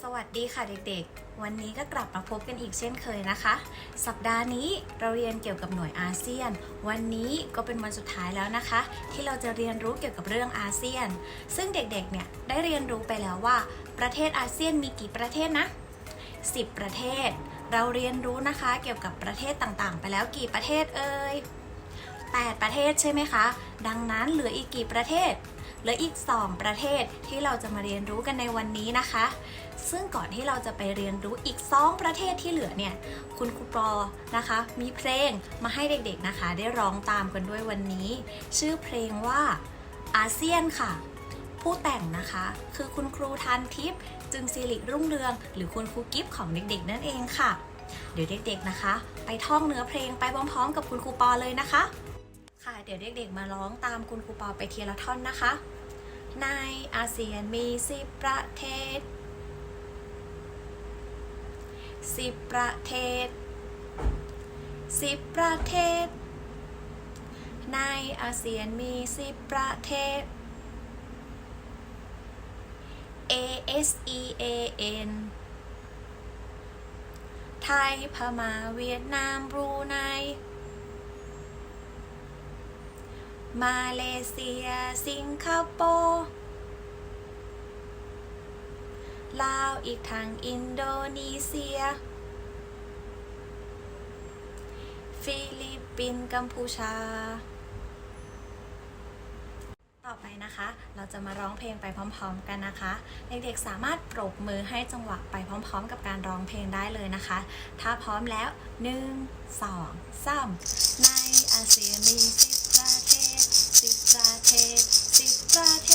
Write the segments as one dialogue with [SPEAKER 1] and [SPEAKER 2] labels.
[SPEAKER 1] สวัสดีค่ะเด็กๆ วันนี้ก็กลับมาพบกันอีกเช่นเคยนะคะ สัปดาห์นี้เราเรียนเกี่ยวกับหน่วยอาเซียน วันนี้ก็เป็นวันสุดท้ายแล้วนะคะ ที่เราจะเรียนรู้เกี่ยวกับเรื่องอาเซียน ซึ่งเด็กๆ เนี่ยได้เรียนรู้ไปแล้วว่า ประเทศอาเซียนมีกี่ประเทศนะ 10 ประเทศ เราเรียนรู้นะคะเกี่ยวกับประเทศต่างๆ ไปแล้วกี่ประเทศเอ่ย8ประเทศใช่ไหมคะ ดังนั้นเหลืออีกกี่ประเทศ เหลืออีก 2 ประเทศที่เราจะมาเรียนรู้กันในวันนี้นะคะ ซึ่งก่อนที่เราจะไปเรียนรู้อีก 2 ประเทศที่เหลือเนี่ย คุณครูปอนะคะ มีเพลงมาให้เด็กๆนะคะ ได้ร้องตามกันด้วยวันนี้ ชื่อเพลงว่าอาเซียนค่ะ ผู้แต่งนะคะ คือคุณครูทันทิพย์จึงสิริรุ่งเรือง หรือคุณครูกิฟต์ของเด็กๆ นั่นเองค่ะ เดี๋ยวเด็กๆนะคะ ไปท่องเนื้อเพลงไปพร้อมๆ กับคุณครูปอเลยนะคะ ค่ะเดี๋ยวเด็กๆมาร้องตามคุณครูปอไปทีละท่อนนะคะ ในอาเซียนมี10ประเทศ10ประเทศ10ประเทศ ในอาเซียนมี10ประเทศ A S E A N ไทยพม่าเวียดนามบรูไน มาเลเซีย สิงคโปร์ลาวอีกทางอินโดนีเซีย ฟิลิปปินส์กัมพูชา ต่อไปนะคะ เราจะมาร้องเพลงไปพร้อม ๆ กันนะคะ เด็กๆสามารถปรบมือให้จังหวะไปพร้อม ๆ กับการร้องเพลงได้เลยนะคะ ถ้าพร้อมแล้ว 1 2 3ในอาเซียนมี10 10ประเท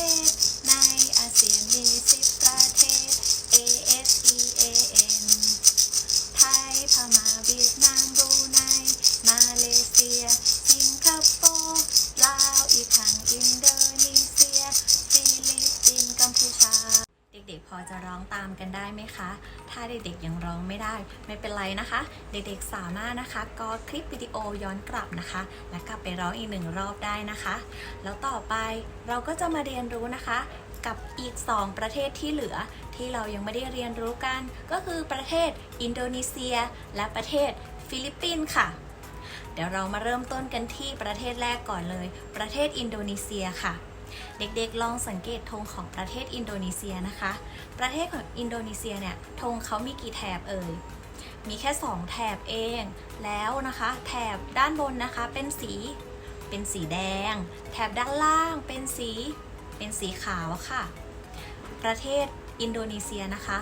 [SPEAKER 1] จะร้องตามกันได้ไหมคะ ถ้าเด็กๆยังร้องไม่ได้ไม่เป็นไรนะคะ เด็กๆสามารถนะคะก็คลิปวิดีโอย้อนกลับนะคะ แล้วกลับไปร้องอีกหนึ่งรอบได้นะคะ แล้วต่อไปเราก็จะมาเรียนรู้นะคะ กับอีก 2 ประเทศที่เหลือที่เรายังไม่ได้เรียนรู้กัน ก็คือประเทศอินโดนีเซีย และประเทศฟิลิปปินส์ค่ะเดี๋ยวเรามาเริ่มต้นกันที่ประเทศแรกก่อนเลย ประเทศอินโดนีเซียค่ะ เด็กๆลองสังเกตธงของประเทศอินโดนีเซียนะคะ ประเทศของอินโดนีเซียเนี่ยธงเขามีกี่แถบเอ่ย มีแค่ 2 แถบเอง แล้วนะคะ แถบด้านบนนะคะเป็นสีเป็นสีแดง แถบด้านล่างเป็นสีเป็นสีขาวค่ะ ประเทศอินโดนีเซียนะคะ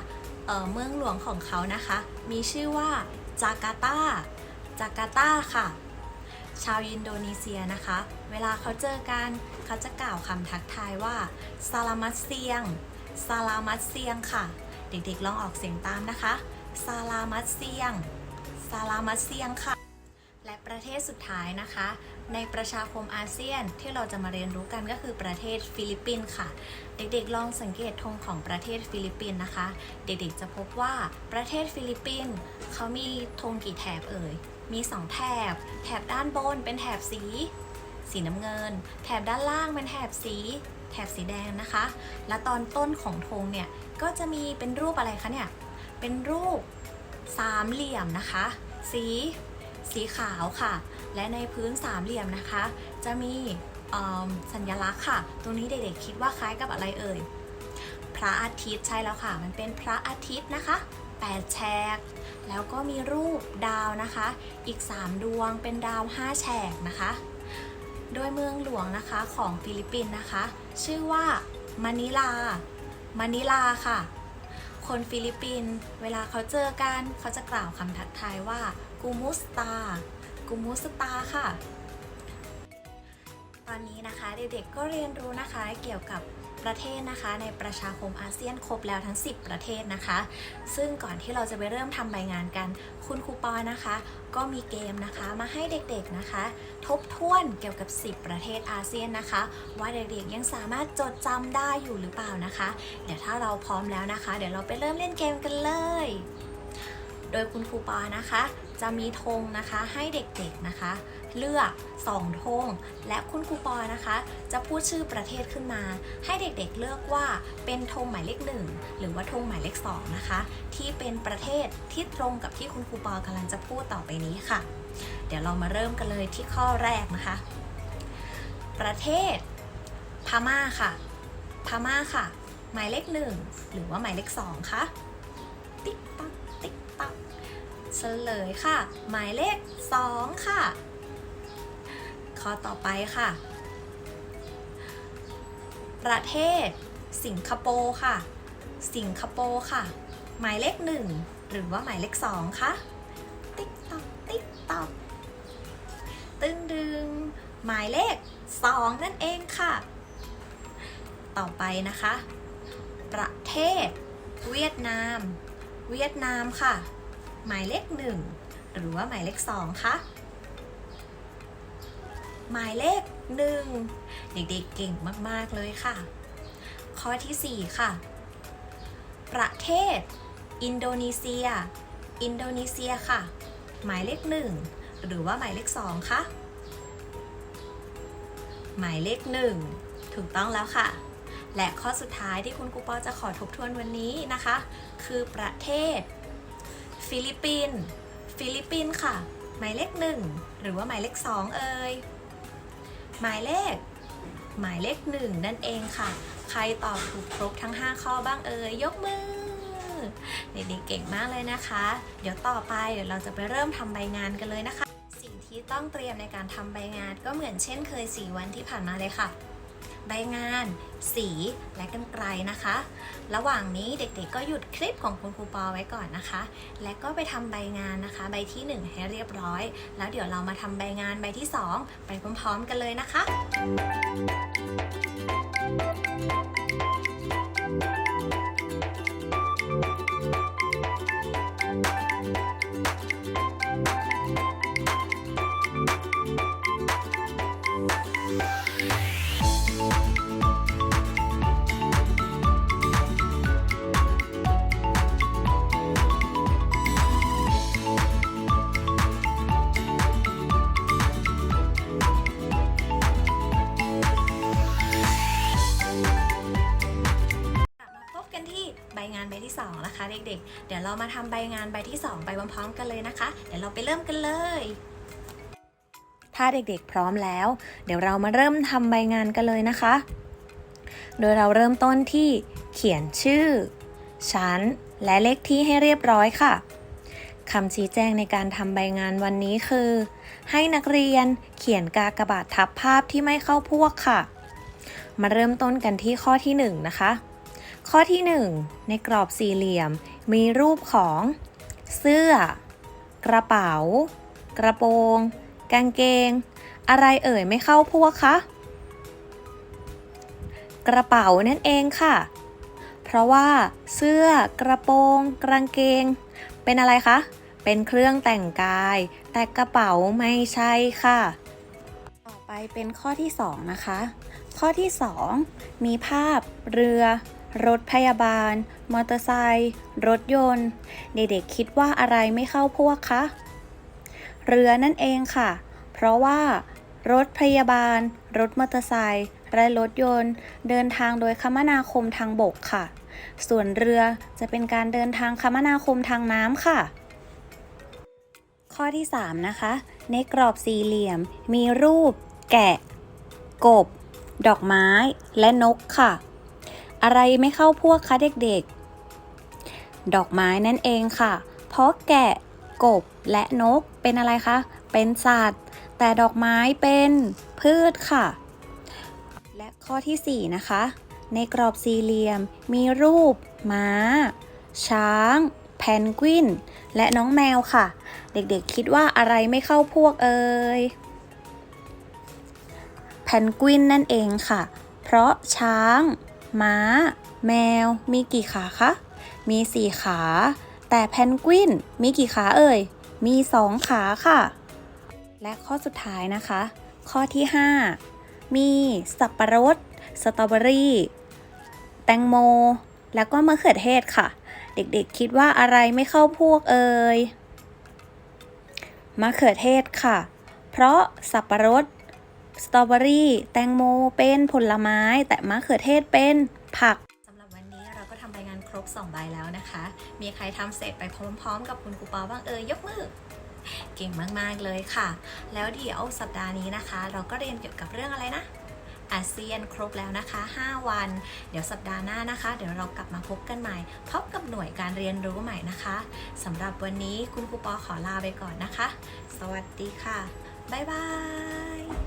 [SPEAKER 1] เเมืองหลวงของเขานะคะ มีชื่อว่าจาการ์ตาจาการ์ตาค่ะ ชาวอินโดนีเซียนะคะ เวลาเขาเจอกันเขาจะกล่าวคำทักทายว่าซาลามัตเซียงซาลามัตเซียงค่ะ เด็กๆลองออกเสียงตามนะคะซาลามัตเซียงซาลามัตเซียงค่ะ และประเทศสุดท้ายนะคะ ในประชาคมอาเซียนที่เราจะมาเรียนรู้กันก็คือประเทศฟิลิปปินส์ค่ะ เด็กๆลองสังเกตธงของประเทศฟิลิปปินส์นะคะ เด็กๆจะพบว่าประเทศฟิลิปปินส์เขามีธงกี่แถบเอ่ยมี 2 แถบ แถบด้านบนเป็นแถบสี สีน้ำเงิน แถบด้านล่างเป็นแถบสี แถบสีแดงนะคะ และตอนต้นของธงเนี่ยก็จะมีเป็นรูปอะไรคะเนี่ย เป็นรูปสามเหลี่ยมนะคะ สีสีขาวค่ะ และในพื้นสามเหลี่ยมนะคะ จะมีสัญลักษณ์ค่ะ ตรงนี้เด็กๆคิดว่าคล้ายกับอะไรเอ่ย พระอาทิตย์ใช่แล้วค่ะ มันเป็นพระอาทิตย์นะคะแปดแฉก แล้วก็มีรูปดาวนะคะ อีก 3 ดวงเป็นดาว 5 แฉกนะคะ โดยเมืองหลวงนะคะของฟิลิปปินส์นะคะ ชื่อว่ามะนิลา มะนิลาค่ะ คนฟิลิปปินส์เวลาเขาเจอกันเขาจะกล่าวคำทักทายว่ากูมุสตากูมุสตาค่ะ ตอนนี้นะคะเด็กๆก็เรียนรู้นะคะเกี่ยวกับ ประเทศนะคะ ในประชาคมอาเซียนครบแล้วทั้ง 10 ประเทศนะคะ ซึ่งก่อนที่เราจะไปเริ่มทำใบงานกัน คุณครูปอนะคะ ก็มีเกมนะคะมาให้เด็กๆนะคะ ทบทวนเกี่ยวกับ 10 ประเทศอาเซียนนะคะ ว่าเด็กๆยังสามารถจดจำได้อยู่หรือเปล่านะคะ เดี๋ยวถ้าเราพร้อมแล้วนะคะ เดี๋ยวเราไปเริ่มเล่นเกมกันเลย โดยคุณครูปอนะคะ จะมีธงนะคะให้เด็กๆนะคะ เลือก2ธงและคุณครูปอนะคะ จะพูดชื่อประเทศขึ้นมา ให้เด็กๆเลือกว่าเป็นธงหมายเลขหนึ่งหรือว่าธงหมายเลขสองนะคะ ที่เป็นประเทศที่ตรงกับที่คุณครูปอกำลังจะพูดต่อไปนี้ค่ะ เดี๋ยวเรามาเริ่มกันเลยที่ข้อแรกนะคะ ประเทศพม่าค่ะพม่าค่ะ หมายเลขหนึ่งหรือว่าหมายเลขสองคะ เฉลยค่ะ หมายเลขสองค่ะ ข้อต่อไปค่ะ ประเทศ สิงคโปร์ค่ะ สิงคโปร์ค่ะ หมายเลขหนึ่งหรือว่าหมายเลขสองคะติ๊กตักติ๊กตักตึงดึง หมายเลขสองนั่นเองค่ะ ต่อไปนะคะ ประเทศ เวียดนาม เวียดนามค่ะ หมายเลขหนึ่งหรือว่าหมายเลขสองคะหมายเลขหนึ่งเด็กๆเก่งมากๆเลยค่ะ ข้อที่สี่ค่ะ ประเทศ อินโดนีเซีย อินโดนีเซียค่ะ หมายเลขหนึ่งหรือว่าหมายเลขสองคะหมายเลขหนึ่งถูกต้องแล้วค่ะ และข้อสุดท้ายที่คุณครูปอจะขอทบทวนวันนี้นะคะ คือประเทศ ฟิลิปปินส์ฟิลิปปินส์ค่ะ หมายเลขหนึ่งหรือว่าหมายเลขสองเอ่ยหมายเลข หมายเลขหนึ่งนั่นเองค่ะ ใครตอบถูกครบทั้ง 5 ข้อบ้างเอ่ยยกมือเด็กๆเก่งมากเลยนะคะ เดี๋ยวต่อไปเดี๋ยวเราจะไปเริ่มทำใบงานกันเลยนะคะ สิ่งที่ต้องเตรียมในการทำใบงานก็เหมือนเช่นเคย 4 วันที่ผ่านมาเลยค่ะ ใบงาน สีและกันไกลนะคะ ระหว่างนี้เด็กๆก็หยุดคลิปของคุณครูปอไว้ก่อนนะคะ และก็ไปทำใบงานนะคะ ใบที่ 1 ให้เรียบร้อย แล้วเดี๋ยวเรามาทำใบงานใบที่ 2 ไปพร้อมๆกันเลยนะคะ งานใบที่ 2 นะคะ เด็กๆเดี๋ยวเรามาทำใบงานใบที่ 2 ไปพร้อมๆกันเลยนะคะ เดี๋ยวเราไปเริ่มกันเลย ถ้าเด็กๆพร้อมแล้ว เดี๋ยวเรามาเริ่มทำใบงานกันเลยนะคะ โดยเราเริ่มต้นที่เขียนชื่อ ชั้น และเลขที่ให้เรียบร้อยค่ะคำชี้แจงในการทำใบงานวันนี้คือ ให้นักเรียนเขียนกากบาททับภาพที่ไม่เข้าพวกค่ะ มาเริ่มต้นกันที่ข้อที่หนึ่งนะคะ ข้อที่ 1 ในกรอบสี่เหลี่ยม มีรูปของ เสื้อ กระเป๋า กระโปรง กางเกง อะไรเอ่ยไม่เข้าพวกคะ กระเป๋านั่นเองค่ะ เพราะว่า เสื้อ กระโปรง กางเกง เป็นอะไรคะ เป็นเครื่องแต่งกาย แต่กระเป๋าไม่ใช่ค่ะ ต่อไปเป็นข้อที่ 2 นะคะ ข้อที่ 2 มีภาพเรือ รถพยาบาล มอเตอร์ไซค์รถยนต์ เด็กๆคิดว่าอะไรไม่เข้าพวกคะ เรือนั่นเองค่ะ เพราะว่า รถพยาบาล รถมอเตอร์ไซค์และรถยนต์ เดินทางโดยคมนาคมทางบกค่ะ ส่วนเรือจะเป็นการเดินทางคมนาคมทางน้ำค่ะ ข้อที่ 3 นะคะ ในกรอบสี่เหลี่ยม มีรูป แกะ กบ ดอกไม้ และนกค่ะ อะไรไม่เข้าพวกคะเด็กๆ ดอกไม้นั่นเองค่ะ เพราะแกะกบและนกเป็นอะไรคะ เป็นสัตว์ แต่ดอกไม้เป็นพืชค่ะ และข้อทีสี่ 4 นะคะ ในกรอบสี่เหลี่ยมมีรูป ม้า ช้าง แพนกวิน และน้องแมวค่ะ เด็กๆคิดว่าอะไรไม่เข้าพวกเอ่ยแพนกวินนั่นเองค่ะ เพราะช้าง ม้า แมว มีกี่ขาคะ มีสี่ขา แต่แพนกวินมีกี่ขาเอ่ย มีสองขาค่ะ และข้อสุดท้ายนะคะ ข้อที่ 5 มีสับปะรด สตรอเบอรี่ แตงโม แล้วก็มะเขือเทศค่ะ เด็กๆคิดว่าอะไรไม่เข้าพวกเอ่ยมะเขือเทศค่ะ เพราะสับปะรด สตรอเบอรี่ แตงโม เป็นผลไม้ แต่มะเขือเทศเป็นผักสำหรับวันนี้เราก็ทำรายงานครบ 2 ใบแล้วนะคะ มีใครทำเสร็จไปพร้อมๆ กับคุณครูปอบ้างเอ่ยยกมือ เก่งมากๆเลยค่ะ แล้วเดี๋ยวสัปดาห์นี้นะคะ เราก็เรียนเกี่ยวกับเรื่องอะไรนะ อาเซียนครบแล้วนะคะ 5 วัน เดี๋ยวสัปดาห์หน้านะคะ เดี๋ยวเรากลับมาพบกันใหม่ พบกับหน่วยการเรียนรู้ใหม่นะคะสำหรับวันนี้คุณครูปอขอลาไปก่อนนะคะ สวัสดีค่ะ บ๊ายบาย